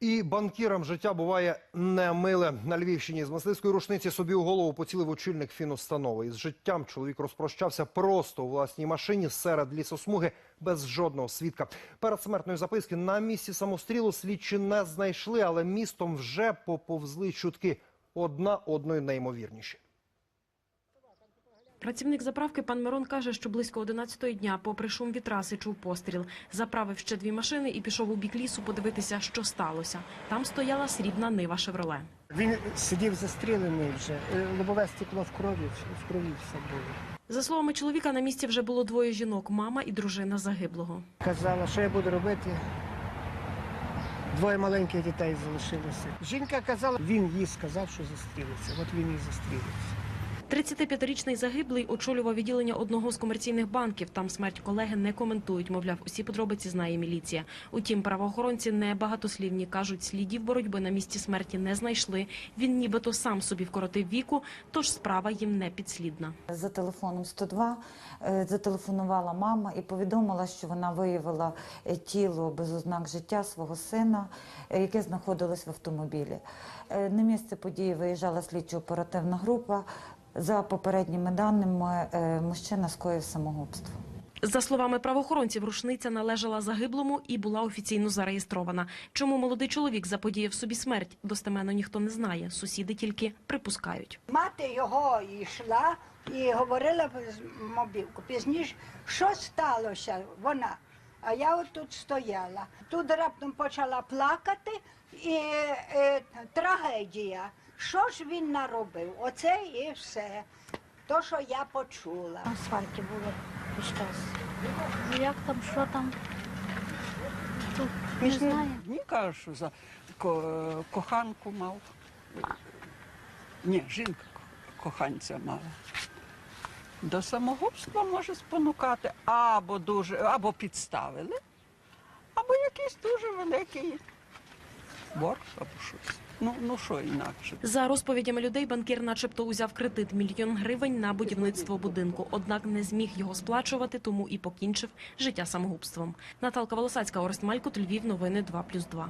І банкірам життя буває немиле. На Львівщині з мисливської рушниці собі у голову поцілив очільник фінустанови. Із життям чоловік розпрощався просто у власній машині серед лісосмуги без жодного свідка. Перед смертною записки на місці самострілу слідчі не знайшли, але містом вже поповзли чутки. Одна одної неймовірніші. Працівник заправки пан Мирон каже, що близько 11-ї дня, попри шум вітраси, чув постріл. Заправив ще дві машини і пішов у бік лісу подивитися, що сталося. Там стояла срібна нива «Шевроле». Він сидів застрілений вже, е, лобове стекло в крові, в крові все було. За словами чоловіка, на місці вже було двоє жінок – мама і дружина загиблого. Казала, що я буду робити. Двоє маленьких дітей залишилося. Жінка казала, він їй сказав, що застрілиться. От він і застрілився. 35-річний загиблий очолював відділення одного з комерційних банків. Там смерть колеги не коментують. Мовляв, усі подробиці знає міліція. Утім, правоохоронці не багатослівні. Кажуть, слідів боротьби на місці смерті не знайшли. Він нібито сам собі вкоротив віку, тож справа їм не підслідна. За телефоном 102 е, зателефонувала мама і повідомила, що вона виявила е, тіло без ознак життя свого сина, е, яке знаходилось в автомобілі. На місце події виїжджала слідчо-оперативна група. За попередніми даними, е, мужчина скоїв самогубство. За словами правоохоронців, рушниця належала загиблому і була офіційно зареєстрована. Чому молодий чоловік заподіяв собі смерть, достеменно ніхто не знає. Сусіди тільки припускають. Мати його йшла і говорила з мобілку. Пізніше, що сталося? Вона. А я от тут стояла. Тут раптом почала плакати і е, трагедія. Що ж він наробив? Оце і все. То, що я почула. На асфальті було весь час. Ну, Як там, що там? Тут не знаю. Мені кажуть, що за ко- коханку мав. Ні, жінка ко- коханця мала. До самогубства може спонукати або дуже, або підставили, або якийсь дуже великий борг, або щось. Ну, ну що інакше. За розповідями людей, банкір начебто узяв кредит мільйон гривень на будівництво будинку. Однак не зміг його сплачувати, тому і покінчив життя самогубством. Наталка Волосацька, Орест Малькут, Львів, новини 2+,2.